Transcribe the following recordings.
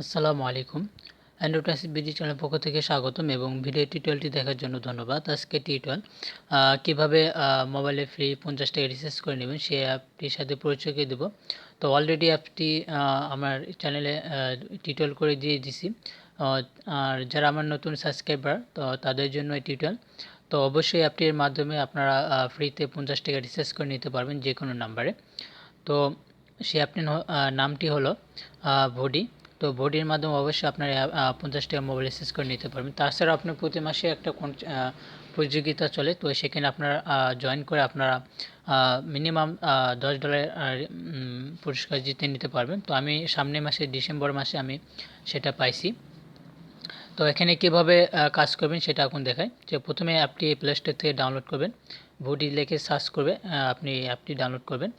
আসসালামু আলাইকুম। Android BD channel পক্ষ থেকে স্বাগতম এবং ভিডিও টিউটোরিয়ালটি দেখার জন্য ধন্যবাদ। আজকে টিউটোরিয়াল কীভাবে মোবাইলে ফ্রি পঞ্চাশ টাকা রিচার্জ করে নেবেন সেই অ্যাপটির সাথে পরিচয় করে দেবো। তো অলরেডি অ্যাপটি আমার চ্যানেলে টিউটোরিয়াল করে দিয়ে দিছি। আর যারা আমার নতুন সাবস্ক্রাইবার তো তাদের জন্য এই টিউটোরিয়াল তো অবশ্যই অ্যাপটির মাধ্যমে আপনারা ফ্রিতে পঞ্চাশ টাকা রিচার্জ করে নিতে পারবেন যে কোনো নাম্বারে তো সেই অ্যাপটির নামটি হলো ভোডি তো ভোডির মাধ্যমে অবশ্যই আপনার পঞ্চাশ টাকা মোবাইল রিচার্জ করে নিতে পারবেন। তাছাড়া আপনার প্রতি মাসে একটা কোন প্রতিযোগিতা চলে, তো সেখানে আপনারা জয়েন করে আপনারা মিনিমাম দশ ডলার পুরস্কার জিতে নিতে পারবেন। তো আমি সামনে মাসে, ডিসেম্বর মাসে আমি সেটা পাইছি। তো এখানে কীভাবে কাজ করবেন সেটা এখন দেখায় যে প্রথমে অ্যাপটি প্লে স্টোর থেকে ডাউনলোড করবেন। ভুডি লেখে সার্চ করবে আপনি অ্যাপটি ডাউনলোড করবেন।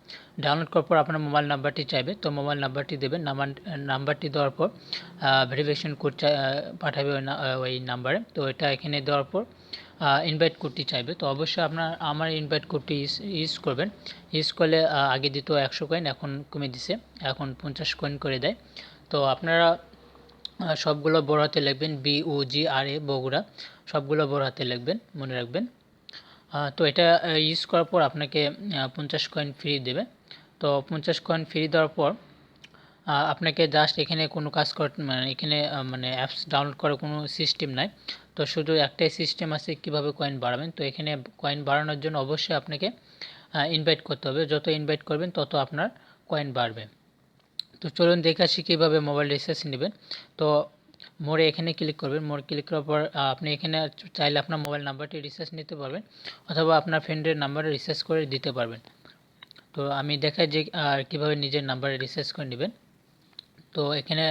ডাউনলোড করার পর আপনার মোবাইল নাম্বারটি চাইবে, তো মোবাইল নাম্বারটি দেবেন। নাম্বার নাম্বারটি দেওয়ার পর ভেরিফিকেশন কোড পাঠাবে ওই নাম্বারে তো এটা এখানে দেওয়ার পর ইনভাইট কোডটি চাইবে। তো অবশ্যই আপনার, আমার ইনভাইট কোডটি ইউজ করবেন। ইউজ করলে আগে দিত একশো কয়েন এখন কমে দিছে। এখন পঞ্চাশ কয়েন করে দেয়। তো আপনারা সবগুলো বড় হাতে লিখবেন বি ও জি আর এ বগুড়া। সবগুলো বড় হাতে লিখবেন, মনে রাখবেন। তো এটা ইউজ করার পর আপনাকে পঞ্চাশ কয়েন ফ্রি দেবে। তো পঞ্চাশ কয়েন ফ্রি দেওয়ার পর আপনাকে জাস্ট এখানে কোনো কাজ কর মানে এখানে মানে অ্যাপস ডাউনলোড করার কোনো সিস্টেম নাই। তো শুধু একটাই সিস্টেম আছে কীভাবে কয়েন বাড়াবেন। তো এখানে কয়েন বাড়ানোর জন্য অবশ্যই আপনাকে ইনভাইট করতে হবে। যত ইনভাইট করবেন, তত আপনার কয়েন বাড়বে। তো চলুন দেখে আসি কীভাবে মোবাইল রিচার্জ নেবেন। তো মোড়ে এখানে ক্লিক করবেন। মোড় ক্লিক করার পর আপনি এখানে চাইলে আপনার মোবাইল নাম্বারটি রিচার্জ নিতে পারবেন অথবা আপনার ফ্রেন্ডের নাম্বারে রিচার্জ করে দিতে পারবেন। তো আমি দেখাই যে আর কীভাবে নিজের নাম্বারে রিচার্জ করে নেবেন। তো এখানে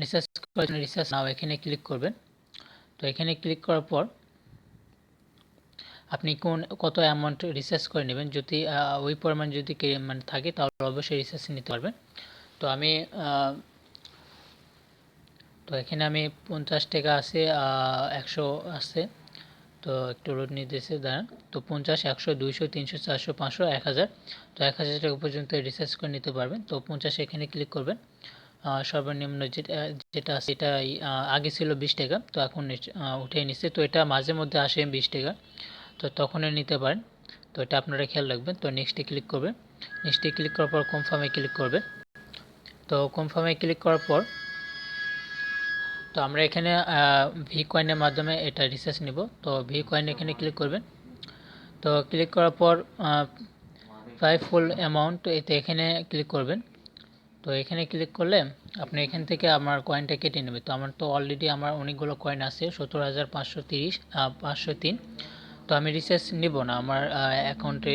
রিচার্জ রিচার্জ নাও, এখানে ক্লিক করবেন। তো এখানে ক্লিক করার পর, আপনি কোন, কত অ্যামাউন্ট রিচার্জ করে নেবেন। যদি ওই পরিমাণ যদি মানে থাকে তাহলে অবশ্যই রিচার্জ নিতে পারবেন। তো আমি তো এখানে আমি পঞ্চাশ টাকা আছে একশো আছে। তো একটু রোড নির্দেশে দাঁড়ান। তো পঞ্চাশ, একশো, দুইশো, তিনশো, চারশো, পাঁচশো, এক হাজার। তো এক হাজার টাকা পর্যন্ত রিচার্জ করে নিতে পারবেন। তো পঞ্চাশ এখানে ক্লিক করবেন। সর্বনিম্ন যেটা যেটা আছে এটা আগে ছিল বিশ টাকা, তো এখন উঠে নিচ্ছে। তো এটা মাঝে মধ্যে আসে বিশ টাকা। তো তখনই নিতে পারেন। তো এটা আপনারা খেয়াল রাখবেন। তো নেক্সটে ক্লিক করবেন। নেক্সটে ক্লিক করার পর কনফার্মে ক্লিক করবেন তো কনফার্মে ক্লিক করার পর তো আমরা এখানে ভি কয়েনের মাধ্যমে এটা রিসার্চ নিব। তো ভি কয়েন এখানে ক্লিক করবেন। তো ক্লিক করার পর প্রায় ফুল অ্যামাউন্ট এতে এখানে ক্লিক করবেন। তো এখানে ক্লিক করলে আপনি এখান থেকে আমার কয়েনটা কেটে নেবে। তো আমার তো অলরেডি আমার অনেকগুলো কয়েন আছে সত্তর হাজার পাঁচশো তিরিশ পাঁচশো তিন। তো আমি রিচার্জ নিব না, আমার অ্যাকাউন্টে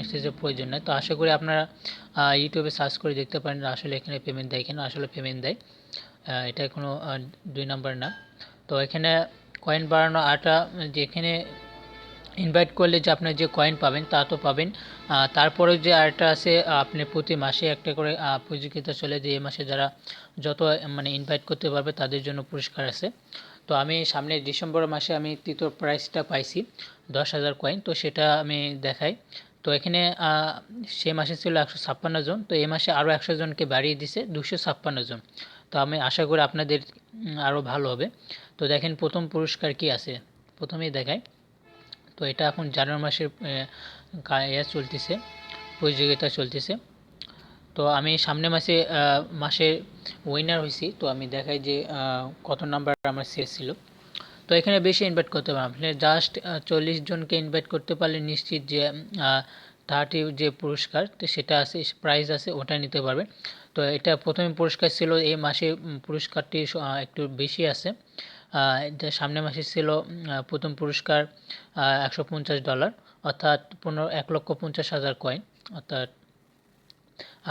এক্সচেঞ্জের প্রয়োজন নেই। তো আশা করি আপনারা ইউটিউবে সার্চ করে দেখতে পারেন আসলে এখানে পেমেন্ট দেয় কেন। আসলে পেমেন্ট দেয়। এটা কোনো দুই নাম্বার না। তো এখানে কয়েন বাড়ানো আটা, যেখানে ইনভাইট করলে যে আপনার যে কয়েন পাবেন, তা তো পাবেন। তারপরে যে আরেকটা আছে, আপনি প্রতি মাসে একটা করে প্রতিযোগিতা চলে যে এই মাসে যারা যত মানে ইনভাইট করতে পারবে, তাদের জন্য পুরস্কার আছে। তো আমি সামনে ডিসেম্বর মাসে আমি তৃতীয় প্রাইসটা পাইছি, দশ হাজার কয়েন তো সেটা আমি দেখাই। তো এখানে সে মাসে ছিল একশো ছাপ্পান্ন জন, তো এই মাসে আরও একশো জনকে বাড়িয়ে দিছে, দুশো ছাপ্পান্ন জন। তো আমি আশা করি আপনাদের আরও ভালো হবে। তো দেখেন প্রথম পুরস্কার কি আছে? প্রথমেই দেখাই। তো এটা এখন জানুয়ারি মাসের ইয়ে চলতেছে, প্রতিযোগিতা চলতেছে। তো আমি সামনে মাসে মাসে উইনার হয়েছি তো আমি দেখাই যে কত নাম্বার আমার শেষ ছিল। তো এখানে বেশি ইনভাইট করতে আপনি জাস্ট চল্লিশ জনকে ইনভাইট করতে পারলে নিশ্চিত যে থার্টি যে পুরস্কার সেটা আছে প্রাইজ আছে ওটা নিতে পারবেন তো এটা প্রথমে পুরস্কার ছিল, এই মাসে পুরস্কারটি একটু বেশি আছে। সামনে মাসে ছিল প্রথম পুরস্কার একশো পঞ্চাশ ডলার অর্থাৎ পনেরো, এক লক্ষ পঞ্চাশ হাজার কয়েন অর্থাৎ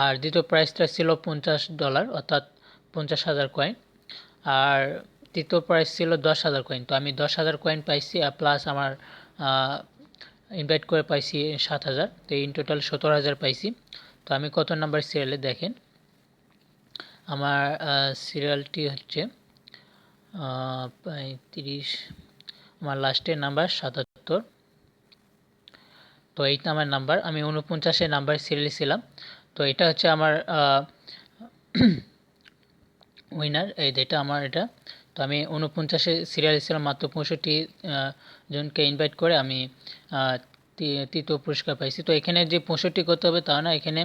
আর দ্বিতীয় প্রাইসটা ছিল পঞ্চাশ ডলার অর্থাৎ পঞ্চাশ হাজার কয়েন আর তৃতীয় প্রাইস ছিল দশ হাজার কয়েন তো আমি দশ হাজার কয়েন পাইছি প্লাস আমার ইনভাইট করে পাইছি সাত হাজার। তো ইন টোটাল সতেরো হাজার পাইছি। তো আমি কত নাম্বার সিরিয়ালে দেখেন। আমার সিরিয়ালটি হচ্ছে পঁয়ত্রিশ, আমার লাস্টের নাম্বার সাতাত্তর। তো এইটা আমার নাম্বার আমি উনপঞ্চাশের নাম্বার সিরিয়ালে ছিলাম। তো এটা হচ্ছে আমার উইনার এই এটা আমার, এটা তো আমি উনপঞ্চাশে সিরিয়াল ছিলাম মাত্র পঁয়ষট্টি জনকে ইনভাইট করে আমি তৃতীয় পুরস্কার পাইছি। তো এখানে যে পঁয়ষট্টি করতে হবে তা না, এখানে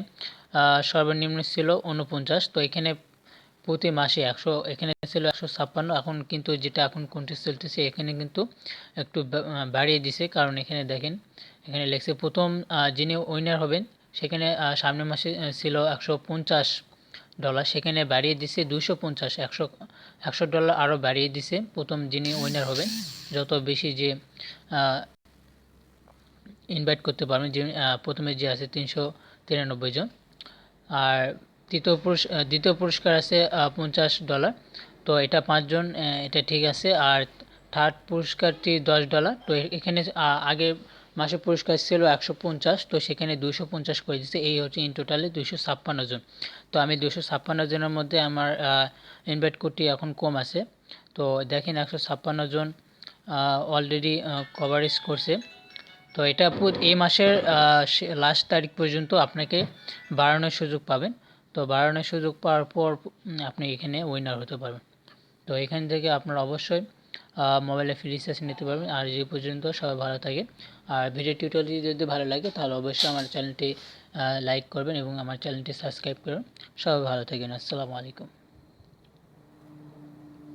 সর্বনিম্ন ছিল উনপঞ্চাশ তো এখানে প্রতি মাসে একশো, এখানে ছিল একশো ছাপ্পান্ন। এখন কিন্তু যেটা এখন কন্টেস্ট চলতেছে, এখানে কিন্তু একটু বাড়িয়ে দিছে। কারণ এখানে দেখেন, এখানে লেখছে প্রথম যিনি উইনার হবেন, সেখানে সামনের মাসে ছিল একশো পঞ্চাশ ডলার সেখানে বাড়িয়ে দিছে দুশো পঞ্চাশ, একশো একশো ডলার আরও বাড়িয়ে দিছে। প্রথম যিনি উইনার হবেন, যত বেশি যে ইনভাইট করতে পারবেন যে প্রথমে যে আছে তিনশো তিরানব্বই জন। আর তৃতীয় পুরস্কার দ্বিতীয় পুরস্কার আছে পঞ্চাশ ডলার তো এটা পাঁচজন এটা ঠিক আছে। আর থার্ড পুরস্কারটি দশ ডলার তো এখানে আগের মাসে পুরস্কার ছিল একশো পঞ্চাশ, তো সেখানে দুশো পঞ্চাশ করে দিচ্ছে এই হচ্ছে ইন টোটালে দুশো ছাপ্পান্ন জন। তো আমি দুশো ছাপ্পান্ন জনের মধ্যে আমার ইনভাইট কোডটি এখন কম আছে। তো দেখেন একশো ছাপ্পান্ন জন অলরেডি কভারেজ করছে। তো এটা এই মাসের লাস্ট তারিখ পর্যন্ত আপনাকে বাড়ানোর সুযোগ পাবেন। তো বাড়ানোর সুযোগ পাওয়ার পর আপনি এখানে উইনার হতে পারবেন। তো এখান থেকে আপনার অবশ্যই মোবাইলে ফ্রি রিচার্জ নিতে পারবেন। আর যে পর্যন্ত সবাই ভালো থাকে আর ভিডিও টিউটোরিয়ালটি যদি ভালো লাগে, তাহলে অবশ্যই আমার চ্যানেলটি লাইক করবেন এবং আমার চ্যানেলটি সাবস্ক্রাইব করুন সবাই ভালো থাকেন। আসসালামু আলাইকুম।